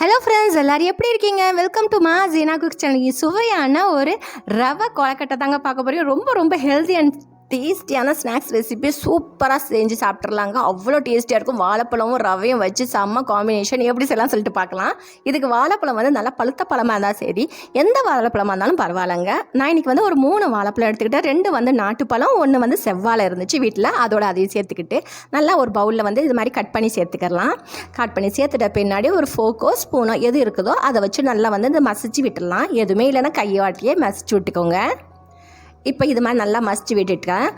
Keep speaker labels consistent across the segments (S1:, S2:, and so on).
S1: Hello friends எல்லாரும் எப்படி இருக்கீங்க? வெல்கம் டு மா ஜீனா குக் சேனல் சுவையான ஒரு ரவை கொலக்கட்டை தாங்க பார்க்க போகிறீங்க ரொம்ப ரொம்ப ஹெல்தி அண்ட் டேஸ்டியான ஸ்நாக்ஸ் ரெசிபி சூப்பராக செஞ்சு சாப்பிட்றலாங்க அவ்வளோ டேஸ்டியாக இருக்கும். வாழைப்பழமும் ரவையும் வச்சு செம்ம காம்பினேஷன் எப்படி செய்யலாம் சொல்லிட்டு பார்க்கலாம். இதுக்கு வாழைப்பழம் வந்து நல்லா பழுத்த பழமாக இருந்தால் சரி எந்த வாழைப்பழமாக இருந்தாலும் பரவாயில்லைங்க. நான் இன்னைக்கு வந்து ஒரு மூணு வாழைப்பழம் எடுத்துக்கிட்டேன். ரெண்டு வந்து நாட்டுப்பழம் ஒன்று வந்து செவ்வாழை இருந்துச்சு வீட்டில் அதோட அதையும் சேர்த்துக்கிட்டு நல்லா ஒரு பவுலில் வந்து இது மாதிரி கட் பண்ணி சேர்த்துக்கலாம். கட் பண்ணி சேர்த்துட்ட பின்னாடி ஒரு ஃபோக்கோ ஸ்பூனோ எது இருக்குதோ அதை வச்சு நல்லா வந்து இந்த மசிச்சு விட்டுடலாம். எதுவுமே இல்லைன்னா கையாட்டியே மசிச்சு விட்டுக்கோங்க. இப்போ இது மாதிரி நல்லா மசிச்சு விட்டுட்டேன்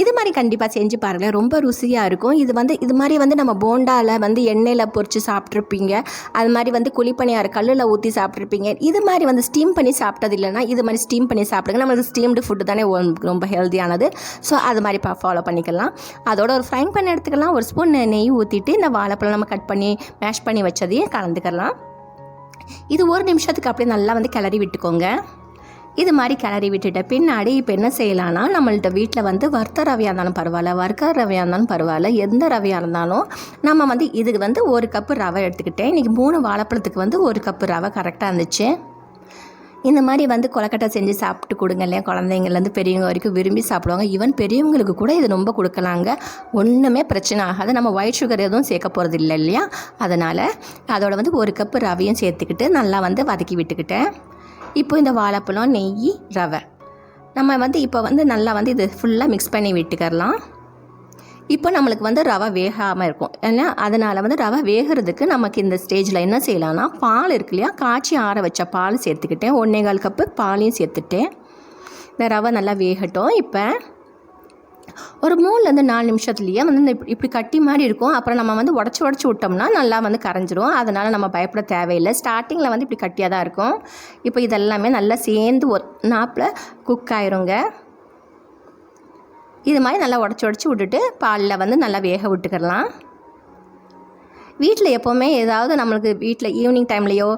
S1: இது மாதிரி கண்டிப்பாக செஞ்சு பாருங்கள் ரொம்ப ருசியாக இருக்கும். இது வந்து இது மாதிரி வந்து நம்ம போண்டாவில் வந்து எண்ணெயில் பொறிச்சு சாப்பிட்ருப்பீங்க அது மாதிரி வந்து குழிப்பணியார் கல்லில் ஊற்றி சாப்பிட்ருப்பீங்க இது மாதிரி வந்து ஸ்டீம் பண்ணி சாப்பிட்டது இல்லைன்னா இது மாதிரி ஸ்டீம் பண்ணி சாப்பிடுங்க. நம்மளுக்கு ஸ்டீம்டு ஃபுட்டு தானே ரொம்ப ஹெல்த்தியானது ஸோ அது மாதிரி பா ஃபாலோ பண்ணிக்கலாம். அதோட ஒரு ஃப்ரைங் பண்ண எடுத்துக்கலாம். ஒரு ஸ்பூன் நெய் ஊற்றிட்டு இந்த வாழைப்பழம் நம்ம கட் பண்ணி மேஷ் பண்ணி வச்சதையும் கலந்துக்கலாம். இது ஒரு நிமிஷத்துக்கு அப்படியே நல்லா வந்து கிளறி விட்டுக்கோங்க. இது மாதிரி கிளறி விட்டுட்ட பின்னாடி இப்போ என்ன செய்யலாம்னா நம்மள்ட்ட வீட்டில் வந்து வறுத்த ரவையாக இருந்தாலும் பரவாயில்ல வறுக்க ரவையாக இருந்தாலும் பரவாயில்ல எந்த ரவையாக இருந்தாலும் நம்ம வந்து இதுக்கு வந்து ஒரு கப்பு ரவை எடுத்துக்கிட்டேன். இன்றைக்கி மூணு வாழைப்பழத்துக்கு வந்து ஒரு கப்பு ரவை கரெக்டாக இருந்துச்சு. இந்த மாதிரி வந்து கொலக்கட்டை செஞ்சு சாப்பிட்டு கொடுங்க இல்லையா? குழந்தைங்கள்லேருந்து பெரியவங்க வரைக்கும் விரும்பி சாப்பிடுவாங்க. ஈவன் பெரியவங்களுக்கு கூட இது ரொம்ப கொடுக்கலாங்க. ஒன்றுமே பிரச்சனை ஆகாது. நம்ம ஒயிட் சுகர் எதுவும் சேர்க்க போகிறது இல்லை இல்லையா? அதனால் அதோட வந்து ஒரு கப்பு ரவையும் சேர்த்துக்கிட்டு நல்லா வந்து வதக்கி விட்டுக்கிட்டேன். இப்போ இந்த வாழைப்பழம் நெய் ரவை. நம்ம வந்து இப்போ வந்து நல்லா வந்து இது ஃபுல்லாக மிக்ஸ் பண்ணி விட்டுக்கரலாம் இப்போ நம்மளுக்கு வந்து ரவை வேகாமல் இருக்கும். ஏன்னா அதனால் வந்து ரவை வேகிறதுக்கு நமக்கு இந்த ஸ்டேஜில் என்ன செய்யலாம்னா பால் இருக்கு இல்லையா? காய்ச்சி ஆற வச்ச பால் சேர்த்துக்கிட்டேன். ஒன்றே கால் கப்பு பாலையும் சேர்த்துட்டேன். இந்த ரவை நல்லா வேகட்டும். இப்போ ஒரு மூணுலேருந்து நாலு நிமிஷத்துலேயே வந்து இந்த இப்படி- இப்படி கட்டி மாதிரி இருக்கும். அப்புறம் நம்ம வந்து உடச்சி உடச்சி விட்டோம்னா நல்லா வந்து கரைஞ்சிரும். அதனால் நம்ம பயப்பட தேவையில்லை. ஸ்டார்டிங்கில் வந்து இப்படி கட்டியாக தான் இருக்கும். இப்போ இதெல்லாமே நல்லா சேர்ந்து ஒரு நாப்பில் குக் ஆயிருங்க. இது மாதிரி நல்லா உடச்சி உடச்சி விட்டுட்டு பாலில் வந்து நல்லா வேக விட்டுக்கிடலாம் வீட்டில் எப்போவுமே ஏதாவது நம்மளுக்கு வீட்டில் ஈவினிங் டைம்லேயோ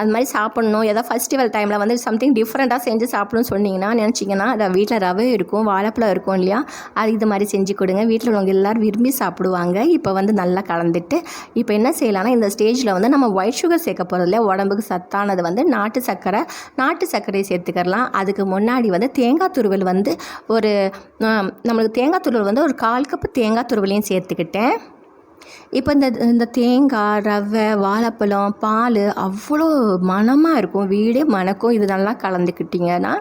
S1: அது மாதிரி சாப்பிட்ணும். ஏதாவது ஃபெஸ்டிவல் டைமில் வந்து சம்திங் டிஃப்ரெண்ட்டாக செஞ்சு சாப்பிடணும்னு சொன்னீங்கன்னா நினச்சிங்கன்னா அதை வீட்டில் ரவை இருக்கும் வாழைப்பழம் இருக்கும் இல்லையா? அது இது மாதிரி செஞ்சு கொடுங்க. வீட்டில் உள்ளவங்க எல்லோரும் விரும்பி சாப்பிடுவாங்க. இப்போ வந்து நல்லா கலந்துட்டு இப்போ என்ன செய்யலாம்னா இந்த ஸ்டேஜில் வந்து நம்ம ஒயிட் சுகர் சேர்க்க போகிறது இல்லையா? உடம்புக்கு சத்தானது வந்து நாட்டு சர்க்கரை நாட்டு சர்க்கரையை சேர்த்துக்கலாம் அதுக்கு முன்னாடி வந்து தேங்காய் துருவல் வந்து ஒரு நம்மளுக்கு தேங்காய் துருவல் வந்து ஒரு கால் கப்பு தேங்காய் துருவலையும் சேர்த்துக்கிட்டேன். இப்போ இந்த இந்த தேங்காய் ரவை வாழைப்பழம் பால் அவ்வளோ மணமாக இருக்கும். வீடே மணக்கும். இது நல்லா கலந்துக்கிட்டிங்கன்னா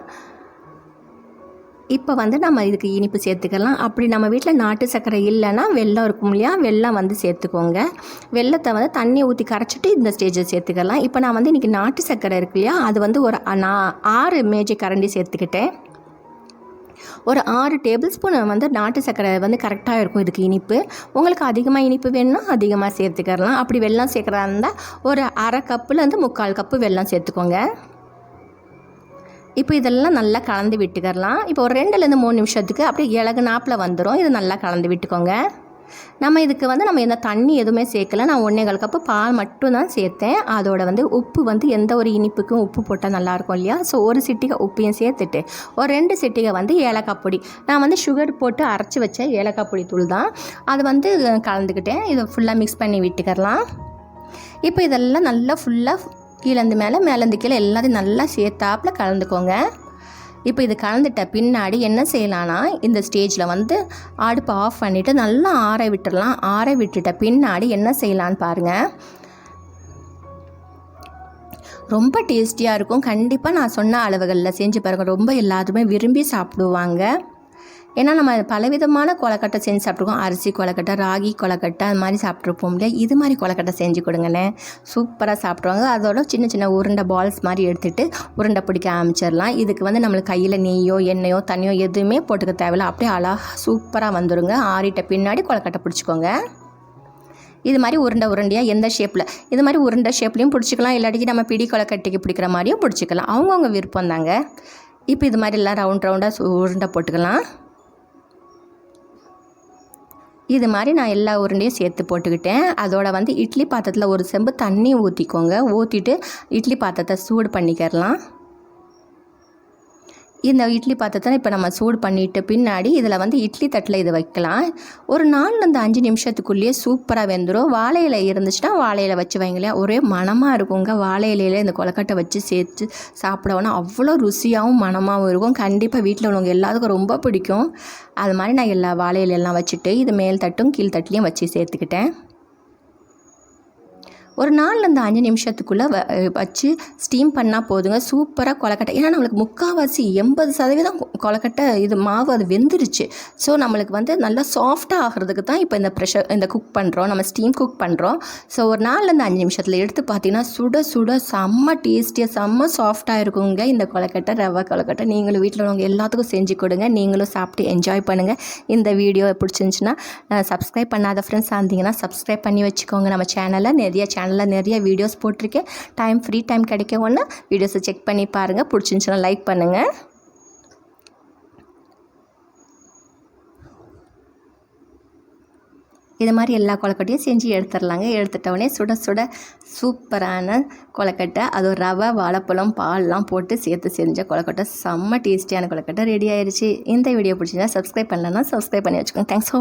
S1: இப்போ வந்து நம்ம இதுக்கு இனிப்பு சேர்த்துக்கலாம். அப்படி நம்ம வீட்டில் நாட்டு சர்க்கரை இல்லைன்னா வெள்ளம் இருக்கும் இல்லையா? வெள்ளம் வந்து சேர்த்துக்கோங்க. வெள்ளத்தை வந்து தண்ணி ஊற்றி கரைச்சிட்டு இந்த ஸ்டேஜில் சேர்த்துக்கலாம். இப்போ நான் வந்து இன்றைக்கி நாட்டு சர்க்கரை இருக்கு இல்லையா? அது வந்து ஒரு நான் ஆறு மேஜை கரண்டி சேர்த்துக்கிட்டேன். ஒரு ஆறு டேபிள் ஸ்பூன் வந்து நாட்டு சர்க்கரை வந்து கரெக்டாக இருக்கும். இதுக்கு இனிப்பு. உங்களுக்கு அதிகமாக இனிப்பு வேணும்னா அதிகமாக சேர்த்துக்கலாம். அப்படி வெள்ளம் சேர்க்குறதா இருந்தால் ஒரு அரை கப்புலேருந்து முக்கால் கப்பு வெள்ளம் சேர்த்துக்கோங்க. இப்போ இதெல்லாம் நல்லா கலந்து விட்டுக்கரலாம் இப்போ ஒரு ரெண்டுலேருந்து மூணு நிமிஷத்துக்கு அப்படியே இலகு நாப்பில் வந்துடும் இது நல்லா கலந்து விட்டுக்கோங்க. நம்ம இதுக்கு வந்து நம்ம எந்த தண்ணி எதுவுமே சேர்க்கல. நான் ஒன்றே கால் கப்பு பால் மட்டும் தான் சேர்த்தேன். அதோட வந்து உப்பு வந்து எந்த ஒரு இனிப்புக்கும் உப்பு போட்டால் நல்லாயிருக்கும் இல்லையா? ஸோ ஒரு சிட்டிகை உப்பையும் சேர்த்துட்டு ஒரு ரெண்டு சிட்டிகை வந்து ஏலக்காய் பொடி. நான் வந்து சுகர் போட்டு அரைச்சி வச்ச ஏலக்காய் பொடி தூள் தான். அது வந்து கலந்துக்கிட்டேன். இதை ஃபுல்லாக மிக்ஸ் பண்ணி விட்டுக்கரலாம் இப்போ இதெல்லாம் நல்லா ஃபுல்லாக கீழேந்து மேலே மேலேந்து கீழே எல்லாத்தையும் நல்லா சேர்த்தாப்புல கலந்துக்கோங்க. இப்போ இது கலந்துட்ட பின்னாடி என்ன செய்யலான்னா இந்த ஸ்டேஜில் வந்து அடுப்பை ஆஃப் பண்ணிவிட்டு நல்லா ஆற விட்டுடலாம் ஆற விட்டுட்ட பின்னாடி என்ன செய்யலான்னு பாருங்கள் ரொம்ப டேஸ்டியாக இருக்கும். கண்டிப்பாக நான் சொன்ன அளவுகளில் செஞ்சு பாருங்கள் ரொம்ப எல்லாருமே விரும்பி சாப்பிடுவாங்க. ஏன்னா நம்ம பலவிதமான கொலக்கட்டை செஞ்சு சாப்பிட்ருக்கோம் அரிசி கொலக்கட்டை ராகி கொலக்கட்டை அது மாதிரி சாப்பிட்ருப்போம் இல்லையா? இது மாதிரி கொலக்கட்டை செஞ்சு கொடுங்கண்ணே. சூப்பராக சாப்பிடுவாங்க. அதோட சின்ன சின்ன உருண்டை பால்ஸ் மாதிரி எடுத்துகிட்டு உருண்டை பிடிக்க ஆரம்பிச்சிடலாம். இதுக்கு வந்து நம்மளுக்கு கையில் நெய்யோ எண்ணெயோ தண்ணியோ எதுவுமே போட்டுக்க தேவையில்ல. அப்படியே அழகாக சூப்பராக வந்துடுங்க ஆறிட்ட பின்னாடி கொலக்கட்டை பிடிச்சிக்கோங்க. இது மாதிரி உருண்டை உருண்டையாக எந்த ஷேப்பில் இது மாதிரி உருண்டை ஷேப்லேயும் பிடிச்சிக்கலாம். இல்லாட்டிக்கு நம்ம பிடி கொலக்கட்டைக்கு பிடிக்கிற மாதிரியும் பிடிச்சிக்கலாம். அவங்கவுங்க விருப்பம் தாங்க. இப்போ இது மாதிரி எல்லாம் ரவுண்ட் ரவுண்டாக உருண்டை போட்டுக்கலாம். இது மாதிரி நான் எல்லா உருண்டையும் சேர்த்து போட்டுக்கிட்டேன். அதோட வந்து இட்லி பாத்திரத்தில் ஒரு செம்பு தண்ணி ஊற்றிக்கோங்க ஊற்றிட்டு இட்லி பாத்திரத்தை சூடு பண்ணிக்கிறலாம். இந்த இட்லி பாத்திரத்தை இப்போ நம்ம சூடு பண்ணிட்டு பின்னாடி இதில் வந்து இட்லி தட்டில் இது வைக்கலாம். ஒரு நாலுலேருந்து அஞ்சு நிமிஷத்துக்குள்ளேயே சூப்பராக வெந்துடும் வாழை இலை இருந்துச்சுன்னா வாழை இலை வச்சு வைங்களேன் ஒரே மணமாக இருக்குங்க. வாழை இலையில இந்த கொலக்கட்டை வச்சு சேர்த்து சாப்பிடவோன்னா அவ்வளோ ருசியாகவும் மணமாகவும் இருக்கும். கண்டிப்பாக வீட்டில் உள்ளவங்க எல்லாத்துக்கும் ரொம்ப பிடிக்கும். அது மாதிரி நான் எல்லா வாழை இலையெல்லாம் வச்சுட்டு இது மேல் தட்டும் கீழ் தட்டிலையும் வச்சு சேர்த்துக்கிட்டேன். ஒரு நாலுலேருந்து அஞ்சு நிமிஷத்துக்குள்ளே வ வச்சு ஸ்டீம் பண்ணால் போதுங்க. சூப்பராக கொலக்கட்டை. ஏன்னா நம்மளுக்கு முக்கால்வாசி எண்பது சதவீதம் கொலக்கட்டை இது மாவு அது வெந்துருச்சு. ஸோ நம்மளுக்கு வந்து நல்லா சாஃப்டாக ஆகிறதுக்கு தான் இப்போ இந்த ப்ரெஷர் இந்த குக் பண்ணுறோம் நம்ம ஸ்டீம் குக் பண்ணுறோம் ஸோ ஒரு நாலுலேருந்து அஞ்சு நிமிஷத்தில் எடுத்து பார்த்தீங்கன்னா சுட சுட செம்ம டேஸ்டியாக செம்ம சாஃப்டாக இருக்குங்க இந்த கொலக்கட்டை ரவை கொலக்கட்டை. நீங்களும் வீட்டில் உள்ளவங்க எல்லாத்துக்கும் செஞ்சு கொடுங்க. நீங்களும் சாப்பிட்டு என்ஜாய் பண்ணுங்கள் இந்த வீடியோ பிடிச்சிருந்துச்சுன்னா சப்ஸ்கிரைப் பண்ணாத ஃப்ரெண்ட்ஸ் இருந்தீங்கன்னா சப்ஸ்கிரைப் பண்ணி வச்சுக்கோங்க. நம்ம சேனலில் நிறைய சேனல் சேனலில் நிறைய வீடியோஸ் போட்டிருக்கேன். டைம் ஃப்ரீ டைம் கிடைக்க ஒன்று வீடியோஸை செக் பண்ணி பாருங்கள் பிடிச்சிருந்துச்சுன்னா லைக் பண்ணுங்கள் இது மாதிரி எல்லா கொலக்கட்டையும் செஞ்சு எடுத்துடலாங்க. எடுத்துட்டவுடனே சுட சுட சூப்பரான கொலக்கட்டை அதுவும் ரவை வாழைப்பழம் பால்லாம் போட்டு சேர்த்து செஞ்ச கொலக்கட்டை செம்ம டேஸ்டியான கொலக்கட்டை ரெடி ஆயிடுச்சு இந்த வீடியோ பிடிச்சிங்கன்னா சப்ஸ்கிரைப் பண்ணலன்னா சப்ஸ்கிரைப் பண்ணி வச்சுக்கோங்க. தேங்க்ஸ்